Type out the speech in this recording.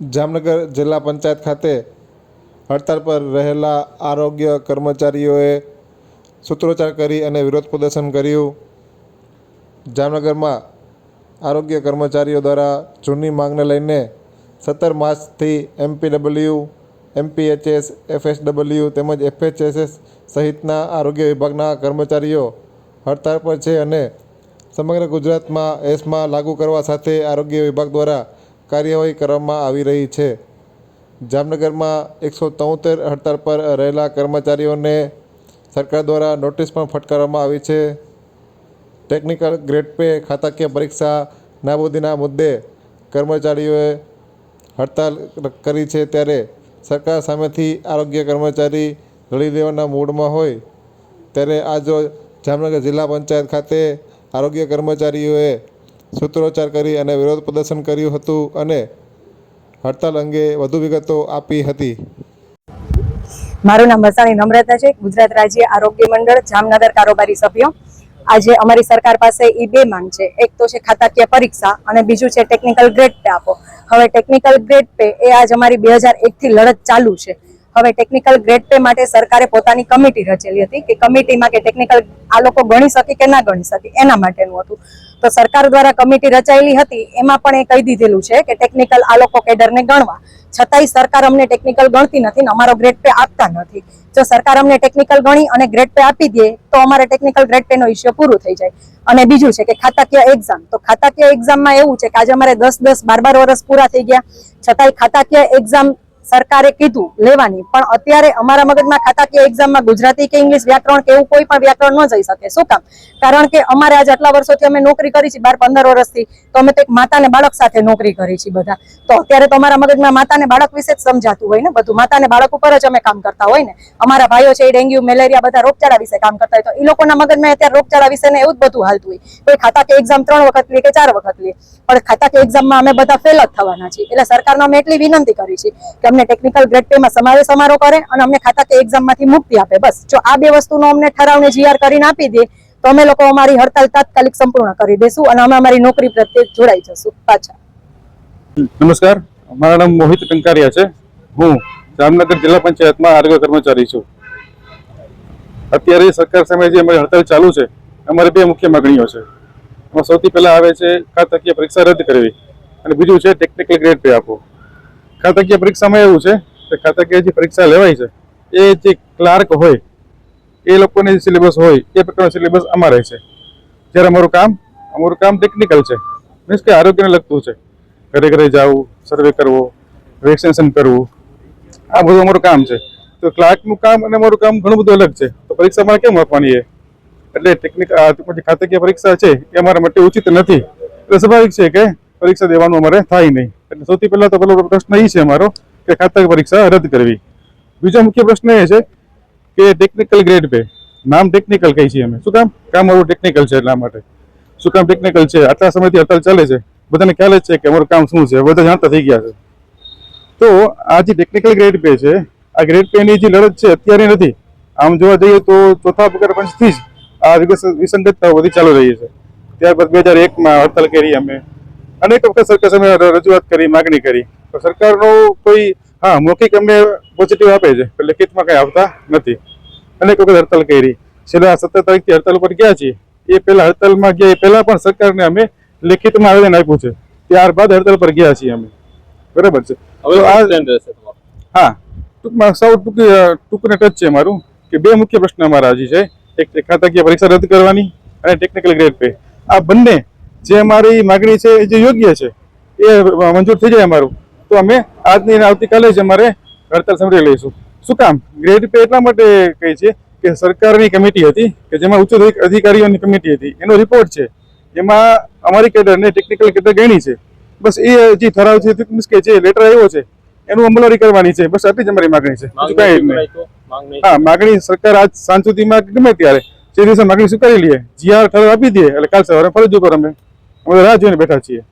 જામનગર જિલ્લા પંચાયત ખાતે હડતાળ પર રહેલા આરોગ્ય કર્મચારીઓએ સૂત્રોચ્ચાર કરી અને વિરોધ પ્રદર્શન કર્યું. જામનગરમાં આરોગ્ય કર્મચારીઓ દ્વારા જૂની માંગને લઈને સત્તર માર્ચથી એમપીડબલ્યુ, એમપીએચએસ, એફએસડબલ્યુ તેમજ એફએચએસએસ સહિતના આરોગ્ય વિભાગના કર્મચારીઓ હડતાળ પર છે અને સમગ્ર ગુજરાતમાં એસમાં લાગુ કરવા સાથે આરોગ્ય વિભાગ દ્વારા કાર્યવાહી કરવામાં આવી રહી છે. જામનગરમાં એકસો તોતેર હડતાળ પર રહેલા કર્મચારીઓને સરકાર દ્વારા નોટિસ પણ ફટકારવામાં આવી છે. ટેકનિકલ ગ્રેડ પે ખાતાકીય પરીક્ષા નાબૂદીના મુદ્દે કર્મચારીઓએ હડતાલ કરી છે ત્યારે સરકાર સામેથી આરોગ્ય કર્મચારી લડી દેવાના મૂડમાં હોય ત્યારે આજ રોજ જામનગર જિલ્લા પંચાયત ખાતે આરોગ્ય કર્મચારીઓએ સૂત્રોચ્ચાર કરી અને વિરોધ પ્રદર્શન કર્યું હતું અને હડતાલ અંગે વધુ વિગતો આપી હતી. મારું નામ વસાણી નમ્રતા છે. ગુજરાત રાજ્ય આરોગ્ય મંડળ જામનગર કારોબારી સભ્યો. આજે અમારી સરકાર પાસે એ બે માંગ છે. એક તો છે ખાતાકીય પરીક્ષા અને બીજું છે ટેકનિકલ ગ્રેડ પે આપો. હવે ટેકનિકલ ગ્રેડ પે એ આજ અમારી બે હજાર એકથી લડત ચાલુ છે. હવે ટેકનિકલ ગ્રેડ પે માટે સરકારે પોતાની કમિટી રચેલી હતી કે કમિટીમાં કે ટેકનિકલ આ લોકો ગણી શકે કે ના ગણી શકે એના માટેનું હતું. તો સરકાર દ્વારા કમિટી રચાયેલી હતી, એમાં પણ એ કહી દીધેલું છે કે ટેકનિકલ આ લોકો કેડરને ગણવા. છતાંય સરકાર અમને ટેકનિકલ ગણતી નથી ને અમારો ગ્રેડ પે આપતા નથી. જો સરકાર અમને ટેકનિકલ ગણી અને ગ્રેડ પે આપી દે, તો અમારે ટેકનિકલ ગ્રેડ પેનો ઇસ્યુ પૂરું થઈ જાય. અને બીજું છે કે ખાતાકીય એક્ઝામ તો ખાતાકીય એક્ઝામમાં એવું છે કે આજે અમારે દસ દસ બાર બાર વર્ષ પૂરા થઈ ગયા. છતાંય ખાતાકીય એક્ઝામ સરકારે કીધું લેવાની. પણ અત્યારે અમારા મગજમાં ખાતાકીય એક્ઝામમાં ગુજરાતી કે ઇંગ્લિશ વ્યાકરણ કે એવું કોઈ પણ વ્યાકરણ ન જઈ શકે. શું કામ? કારણ કે અમારે આજે આટલા વર્ષોથી અમે નોકરી કરી છે બાર પંદર વર્ષથી. તો અમે તો એક માતા ને બાળક સાથે નોકરી કરી છે બધા. તો અત્યારે તો અમારા મગજમાં માતા ને બાળક વિશે જ સમજાતું હોય ને બધું. માતા ને બાળક ઉપર જ અમે કામ કરતા હોય ને. અમારા ભાઈઓ છે એ ડેન્ગ્યુ, મેલેરિયા બધા રોગચાળા વિશે કામ કરતા હોય. તો એ લોકોના મગજમાં અત્યારે રોગચાળા વિશે ને એવું જ બધું હાલતું હોય. કોઈ ખાતાકીય એક્ઝામ ત્રણ વખત લે કે ચાર વખત લે. પણ ખાતાકીય એક્ઝામમાં અમે બધા ફેલ જ થવાના છીએ. એટલે સરકારને અમે એટલી વિનંતી કરી છે કે અમને ટેકનિકલ ગ્રેડ પેમાં સમાવેશ અમારો કરે અને અમને ખાતા એક્ઝામ એક્ઝામમાંથી મુક્તિ આપે, બસ. જો આ બે વસ્તુનો અમને ઠરાવને જીઆર કરીને આપી દે, તો અમે લોકો અમારી હડતાલ તાત્કાલિક સંપૂર્ણ કરી દેશું અને અમે અમારી નોકરી પ્રત્યે જોડાઈ જશું પાછા. નમસ્કાર. મારું નામ મોહિત ટંકારિયા છે. હું જામનગર જિલ્લા પંચાયતમાં આરોગ્ય કર્મચારી છું. અત્યારે સરકાર સામે જે અમારી હડતાલ ચાલુ છે, અમારે બે મુખ્ય માગણીઓ છે. સૌથી પહેલા આવે છે ખાતાકીય પરીક્ષા રદ કરવી અને બીજું છે ટેકનિકલ ગ્રેડ પે આપવો. ખાતાકીય પરીક્ષામાં એવું છે કે ખાતાકીય જે પરીક્ષા લેવાય છે, એ જે ક્લાર્ક હોય, એ લોકોને જે સિલેબસ હોય, એ પ્રકારનો સિલેબસ અમારે છે. જ્યારે અમારું કામ અમારું કામ ટેકનિકલ છે. મીન્સ કે આરોગ્યને લગતું છે. ઘરે ઘરે જવું સર્વે કરવો વેક્સિનેશન કરવું, આ બધું અમારું કામ છે. તો ક્લાર્કનું કામ અને અમારું કામ ઘણું બધું અલગ છે. તો પરીક્ષા મારે કેમ આપવાની એ? એટલે ટેકનિક ખાતાકીય પરીક્ષા છે, એ અમારા માટે ઉચિત નથી. એટલે સ્વાભાવિક છે કે પરીક્ષા દેવાનું અમારે થાય નહીં. એટલે સૌથી પહેલા તો પેલો પ્રશ્ન એ છે અમારો કે ખાતક પરીક્ષા રદ કરવી. બીજો મુખ્ય પ્રશ્ન એ છે કે ટેકનિકલ ગ્રેડ પે નામ ટેકનિકલ કહી છીએ અમે. શું કામ? કામ અમારું ટેકનિકલ છે એટલા માટે. શું કામ ટેકનિકલ છે? આટલા સમયથી હડતાલ ચાલે છે. બધાને ખ્યાલ જ છે કે અમારું કામ શું છે? બધા જાણતા થઈ ગયા છે. તો આ જે ટેકનિકલ ગ્રેડ પે છે, આ ગ્રેડ પેની જે લડત છે અત્યારે નથી. આમ જોવા જઈએ તો ચોથા પગાર પંચથી જ આ વિસંગતતા બધી ચાલુ રહી છે. ત્યારબાદ બે હજાર એકમાં હડતાલ કરી અમે. અનેક વખત સરકાર સામે રજૂઆત કરી માગણી કરી. તો સરકારનો કોઈ હા મૌખિક અમને પોઝિટિવ આપે છે પણ લેખિતમાં કંઈ આવતા નથી. અનેક વખત હડતાલ કરી. છેલ્લા સત્તર તારીખથી હડતાલ ઉપર ગયા છીએ. એ પહેલાં હડતાલમાં ગયા એ પહેલાં પણ સરકારને અમે લેખિતમાં આવેદન આપ્યું છે. ત્યારબાદ હડતાલ પર ગયા છીએ અમે. બરાબર છે? હવે આ હા. ટૂંકમાં સૌ ટૂંકી ટૂંકને ટચ છે મારું કે બે મુખ્ય પ્રશ્ન અમારા હજી છે. એક ખાતાકીય પરીક્ષા રદ કરવાની અને ટેકનિકલ ગ્રેડ પે આ બંને જે અમારી માગણી છે એ જે યોગ્ય છે એ મંજૂર થઈ જાય અમારું. તો અમે આજની અને આવતીકાલે જ અમારે હડતાલ સંભળી લઈશું. શું કામ? ગ્રેડ પે એટલા માટે કહી છે કે સરકારની કમિટી હતી કે જેમાં ઉચ્ચ અધિક- અધિકારીઓની કમિટી હતી. એનો રિપોર્ટ છે એમાં અમારી કેડરને ટેકનિકલ કેડર ગણી છે. બસ એ જે ઠરાવ છે મીન્સ કે જે લેટર આવ્યો છે એનું અમલવારી કરવાની છે. બસ આટલી જ અમારી માગણી છે. હા માગણી સરકાર આજ સાંજ સુધીમાં ગમે ત્યારે. જે દિવસે માગણી સ્વીકારી લઈએ જીઆર ઠરાવ આપી દે એટલે કાલ સવારે ફરજ ઉપર અમે રાહ જોઈને બેઠા છીએ.